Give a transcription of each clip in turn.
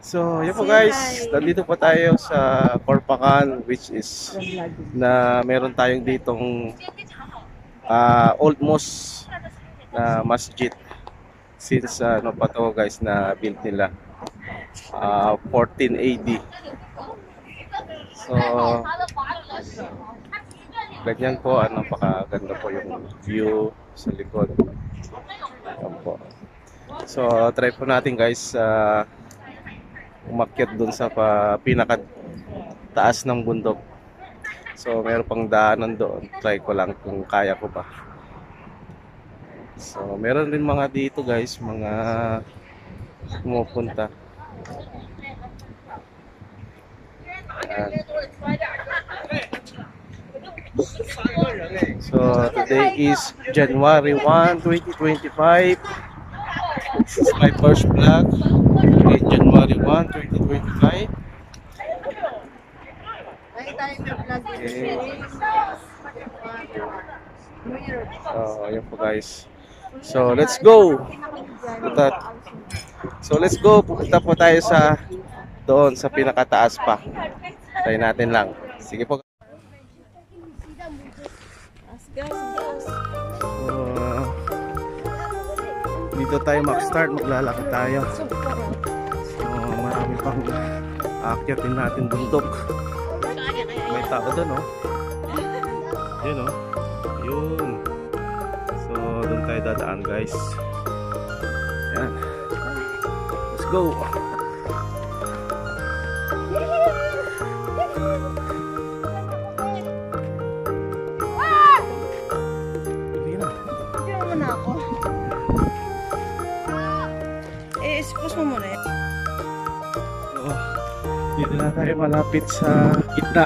So, yun po guys, nandito po tayo sa Corpacan which is na meron tayong ditong ah, old mosque na masjid since ano pa to guys na built nila. Ah, 14 AD. So, ganyan po, ano, napakaganda po yung view sa likod. Ayan po. So, try po natin guys sa umakyat dun sa pa, pinaka taas ng bundok. So, meron pang daanan doon. Try ko lang kung kaya ko pa. So, meron rin mga dito guys, mga pumupunta. Ayan. So, today is January 1, 2025. This is my first vlog. Okay, January 1, 2025. ay tayo na vlog Okay. So, ayun po guys. So, let's go. Punta, so, let's go. Pupunta po tayo sa doon sa pinakataas pa. Try natin lang. Sige po. Dito tayo mag-start. Maglalakad tayo. So, marami pang aakyatin natin bundok. May tao doon, oh. Yun, oh. Yun. So, doon tayo dadaan, guys. Yan. Let's go. Expose mo muna eh. So, dito na tayo malapit sa gitna.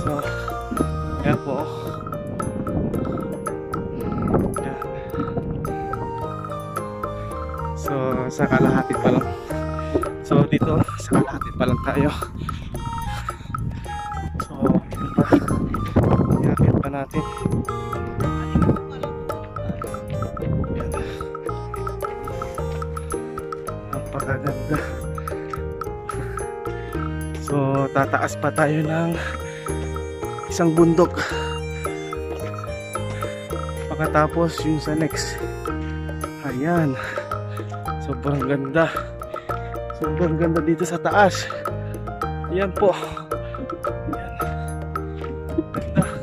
So, yan po. Yan. So, sa kalahati pa lang. So, dito, sa kalahati pa lang tayo. So, pa. Yakit pa natin. So, tataas pa tayo ng isang bundok. Pagkatapos yung sa next. Ayan. Sobrang ganda. Sobrang ganda dito sa taas. Ayan po. Ayan. Ganda.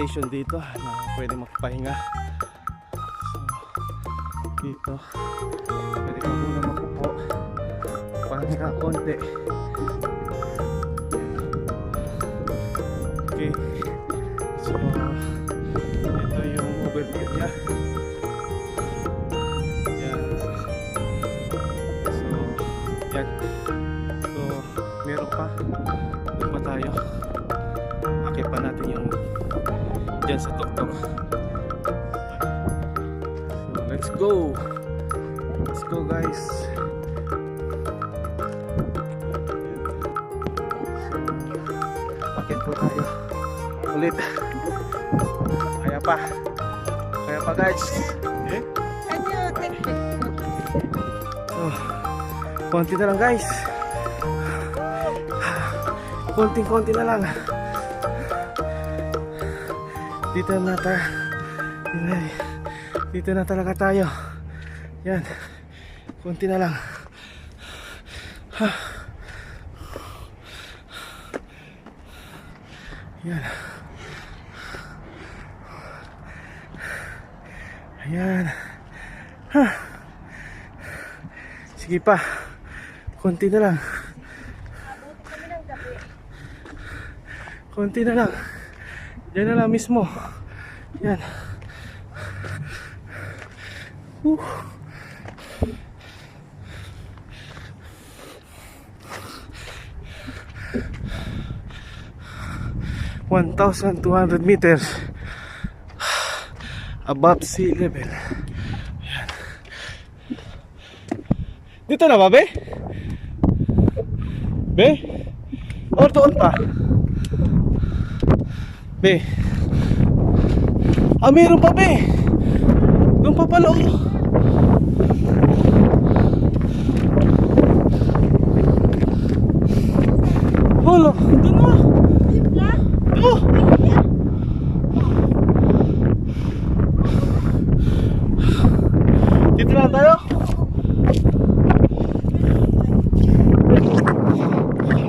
Station dito na pwede magpahinga. So, dito pwede ka muna makupo. Pahinga konti. Okay. So, ito yung overview niya. Yan. So, yan. So, meron pa. Doon pa tayo. Akit pa natin yung dyan sa tuktok. So, let's go. Let's go guys. Akit po tayo. Ulit. Kaya pa. Kaya pa guys. Eh? Oh, konti na lang guys. Konting-konti na lang. Dito na ta. Dito na talaga tayo. Yan. Konti na lang. Ha. Yan. Ayan. Ha. Sige pa. Konti na lang. Konti na lang. Diyan na lang mismo. Yan. Uh. One thousand two hundred meters above sea level. Yan. Dito na ba, be? Be? O, doon pa? Be? Ah, meron pa, be? Doon pa pala, oh. Hala, doon na. Oh! Dito lang tayo.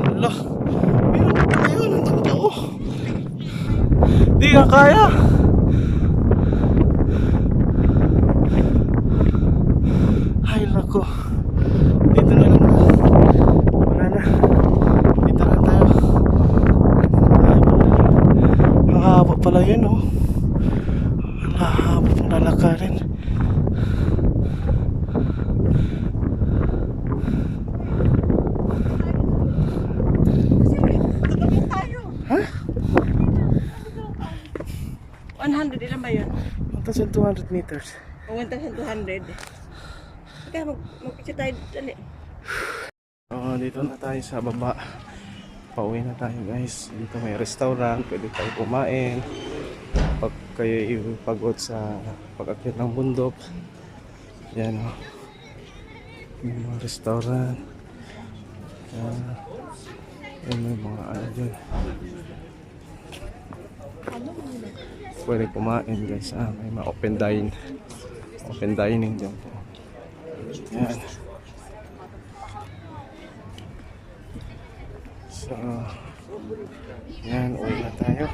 Hala. Meron pa tayo. Nandun pa, oh. Di ka kaya. Ay, nako. Dito na lang. Wala na. Dito lang tayo. Mahaba pala yun, oh. Mahaba pong lalakarin. Tutulong tayo. Ha? 100, ilan ba yun? 1,200 meters. O 1,200. Kaya mag mag-picture tayo dali. Oo, dito na tayo sa baba. Pauwi na tayo guys. Dito may restaurant, pwede tayo kumain. Pag kayo pagod sa pag-akyat ng bundok. Yan o. May mga restaurant. Yan. Yan may mga ano dyan. Pwede kumain guys. Ah, may mga open dine. Open dining dyan po. Yan. So, yan, uwi na tayo.